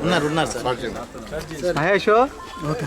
ఉన్నారు ఉన్నారు sir Mahesh okay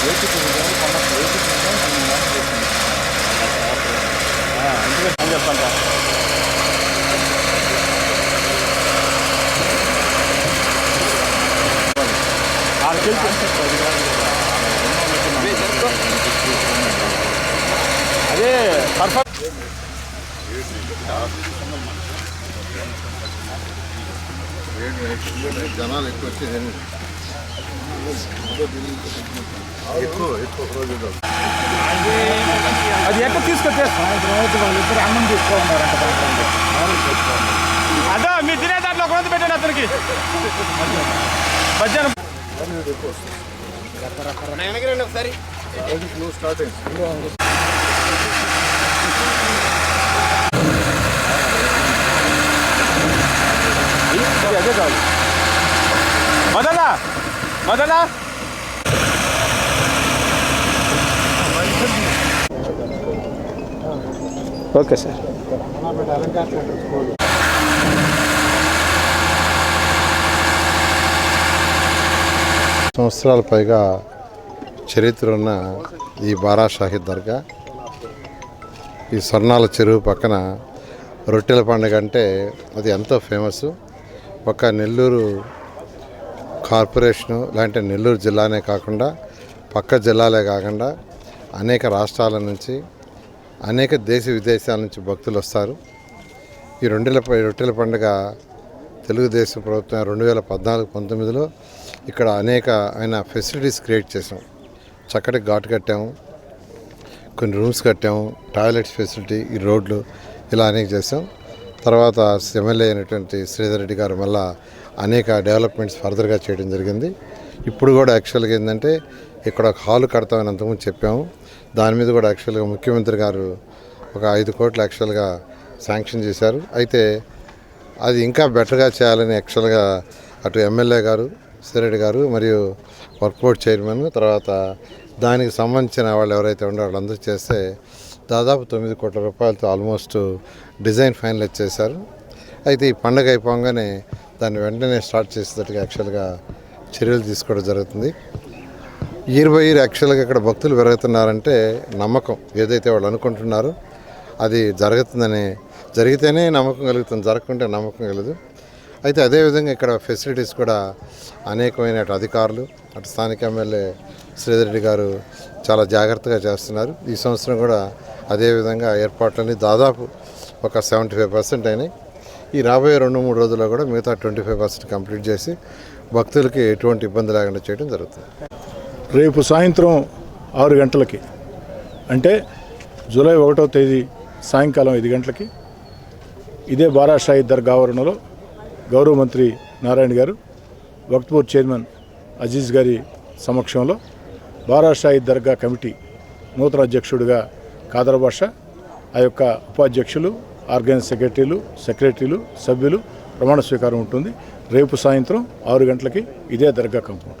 10시 부분은 아마 10시 부분은 정리가 하겠습니다. 아, 안쪽에 잠겼단다. 아, 결제 어디가 왜 저거? 아예 발판 얘는 기존에 전환을 끝이 되는 ఎక్కువ ఎక్కువ రోజు అది ఎక్కడ తీసుకొచ్చే వాళ్ళిద్దరు అన్నం తీసుకోమన్నారంట అదా మీ తినే దాంట్లో ఒక వంద పెట్టండి అతనికి. మధ్యాహ్నం. నువ్వు స్టార్ట్ అయింది అది అదే కాదు మదనా మదనా? Okay sir. సంవత్సరాల పైగా చరిత్ర ఉన్న ఈ బారా షాహిద్ దర్గా. ఈ స్వర్ణాల చెరువు పక్కన రొట్టెల పండుగ అంటే అది ఎంతో ఫేమస్ ఒక నెల్లూరు కార్పొరేషను లేదంటే నెల్లూరు జిల్లానే కాకుండా పక్క జిల్లాలే కాకుండా అనేక రాష్ట్రాల నుంచి అనేక దేశ విదేశాల నుంచి భక్తులు వస్తారు. ఈ రెండేళ్ళ రొట్టెల పండుగ తెలుగుదేశం ప్రభుత్వం రెండు వేల పద్నాలుగు పంతొమ్మిదిలో ఇక్కడ అనేక ఆయన ఫెసిలిటీస్ క్రియేట్ చేసాం చక్కటి ఘాట్ కట్టాము. కొన్ని రూమ్స్ కట్టాము. టాయిలెట్స్ ఫెసిలిటీ ఈ రోడ్లు ఇలా అనేక చేసాం తర్వాత ఎమ్మెల్యే అయినటువంటి శ్రీధర్ రెడ్డి గారు మళ్ళా అనేక డెవలప్మెంట్స్ ఫర్దర్గా చేయడం జరిగింది. ఇప్పుడు కూడా యాక్చువల్గా ఏంటంటే ఇక్కడ ఒక హాల్ కడతామని అంతకుముందు చెప్పాము. దాని మీద కూడా యాక్చువల్గా ముఖ్యమంత్రి గారు ఒక ఐదు కోట్లు యాక్చువల్గా శాంక్షన్ చేశారు. అయితే అది ఇంకా బెటర్గా చేయాలని యాక్చువల్గా అటు ఎమ్మెల్యే గారు శ్రీరెడ్డి గారు మరియు వర్క్ బోర్డ్ చైర్మన్ తర్వాత దానికి సంబంధించిన వాళ్ళు ఎవరైతే ఉన్నారో వాళ్ళందరూ చేస్తే దాదాపు తొమ్మిది కోట్ల రూపాయలతో ఆల్మోస్ట్ డిజైన్ ఫైనలైజ్ చేశారు. అయితే ఈ పండగ అయిపోగానే దాన్ని వెంటనే స్టార్ట్ చేసేటట్టుగా యాక్చువల్గా చర్యలు తీసుకోవడం జరుగుతుంది. ఇయర్ బై ఇయర్ యాక్చువల్గా ఇక్కడ భక్తులు పెరుగుతున్నారంటే నమ్మకం ఏదైతే వాళ్ళు అనుకుంటున్నారో అది జరుగుతుందని జరిగితేనే నమ్మకం కలుగుతుంది జరగకుంటే నమ్మకం కలదు. అయితే అదేవిధంగా ఇక్కడ ఫెసిలిటీస్ కూడా అనేకమైన అటు అధికారులు అటు స్థానిక ఎమ్మెల్యే శ్రీధర్ రెడ్డి గారు చాలా జాగ్రత్తగా చేస్తున్నారు. ఈ సంవత్సరం కూడా అదేవిధంగా ఏర్పాట్లన్నీ దాదాపు ఒక సెవెంటీ ఫైవ్ పర్సెంట్ అయినాయి. ఈ రాబోయే రెండు మూడు రోజుల్లో కూడా మిగతా ట్వంటీ ఫైవ్ పర్సెంట్ కంప్లీట్ చేసి భక్తులకి ఎటువంటి ఇబ్బంది లేకుండా చేయడం జరుగుతుంది. రేపు సాయంత్రం ఆరు గంటలకి అంటే జూలై ఒకటో తేదీ సాయంకాలం ఐదు గంటలకి ఇదే బారా షాహిద్ దర్గా ఆవరణలో గౌరవ మంత్రి నారాయణ గారు వక్త్పూర్ చైర్మన్ అజీజ్ గారి సమక్షంలో బారా దర్గా కమిటీ నూతన అధ్యక్షుడిగా కాదర భాష ఆ యొక్క ఉపాధ్యక్షులు ఆర్గనైజ్ సెక్రటరీలు సెక్రటరీలు సభ్యులు ప్రమాణ స్వీకారం ఉంటుంది. రేపు సాయంత్రం ఆరు గంటలకి ఇదే దర్గా కంపౌండ్